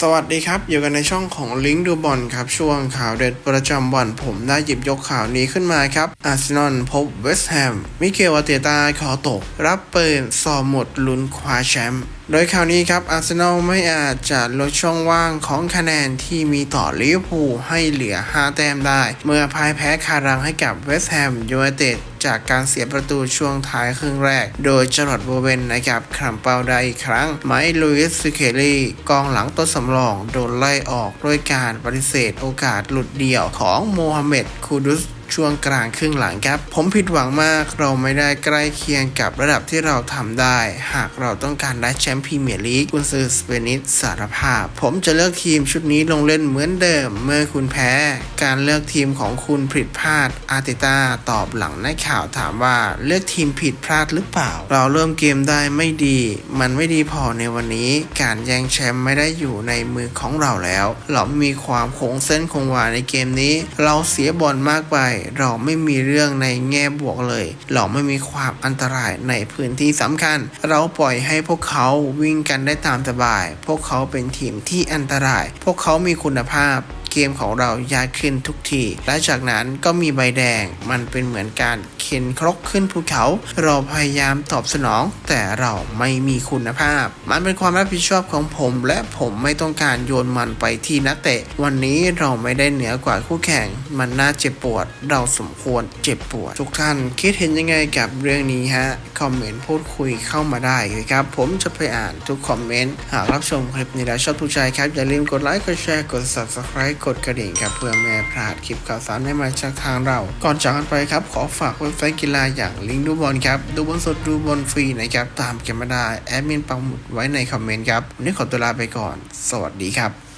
สวัสดีครับ อยู่กันในช่องของลิงก์ดูบอลครับ ช่วงข่าวเด็ดประจำวันผมได้หยิบยกข่าวนี้ขึ้นมาครับ อาร์เซนอลพบเวสต์แฮม มิเกลอาเตตาขอตก รับเปิดสอบหมดลุ้นคว้าแชมป์โดยข่าวนี้ครับอาร์เซนอลไม่อาจจะลดช่องว่างของคะแนนที่มีต่อลิเวอร์พูลให้เหลือ 5 แต้มได้ เมื่อพ่ายแพ้คารังให้กับเวสต์แฮมยูไนเต็ด จากการเสียประตูช่วงท้ายครึ่งแรก โดยจรดโบเวนนะครับคำเปาได้อีกครั้ง ไมค์ลุยส์ซิเคลลี่กองหลังตัวสำรองโดนไล่ออกด้วยการปฏิเสธโอกาสหลุดเดี่ยวของโมฮัมเหม็ดคูดุส ช่วงกลางครึ่งหลังครับ ผมผิดหวังมากเราไม่ได้ใกล้เคียงกับระดับที่เราทำได้ หากเราต้องการได้แชมป์พรีเมียร์ลีกกุนซือสเปนิสสารภาพ ผมจะเลือกทีมชุดนี้ลงเล่นเหมือนเดิม เมื่อคุณแพ้ การเลือกทีมของคุณผิดพลาดอาร์เตต้าตอบหลังนักข่าวถามว่าเลือกทีมผิดพลาดหรือเปล่า เราเริ่มเกมได้ไม่ดี มันไม่ดีพอในวันนี้ การแย่งแชมป์ไม่ได้อยู่ในมือของเราแล้ว เราม่มีความคงเส้นคงวาในเกมนี้ เราเสียบอลมากไปเราไม่มีเรื่องในแง่บวกเลย เราไม่มีความอันตรายในพื้นที่สำคัญ เราปล่อยให้พวกเขาวิ่งกันได้ตามสบาย พวกเขาเป็นทีมที่อันตราย พวกเขามีคุณภาพ เกมของเรายากขึ้นทุกที และจากนั้นก็มีใบแดง มันเป็นเหมือนการเข็นครกขึ้นภูเขา เราพยายามตอบสนอง แต่เราไม่มีคุณภาพ มันเป็นความรับผิดชอบของผม และผมไม่ต้องการโยนมันไปที่นักเตะ วันนี้เราไม่ได้เหนือกว่าคู่แข่ง มันน่าเจ็บปวด เราสมควรเจ็บปวด ทุกท่านคิดเห็นยังไงกับเรื่องนี้ฮะ คอมเมนต์พูดคุยเข้ามาได้เลยครับ ผมจะไปอ่านทุกคอมเมนต์ หากรับชมคลิปนี้แล้วชอบทุกใจครับ อย่าลืมกดไลค์ กดแชร์ กด subscribe กดกระดิ่งครับเพื่อไม่พลาดคลิปข่าวสารใหม่ๆจากทางเรา ก่อนจากกันไปครับขอฝากเว็บไซต์กีฬาอย่างลิงก์ดูบอลครับดูบอลสดดูบอลฟรีนะครับตามกันมาได้แอดมินปังหมุดไว้ในคอมเมนต์ครับวันนี้ขอตัวลาไปก่อน สวัสดีครับ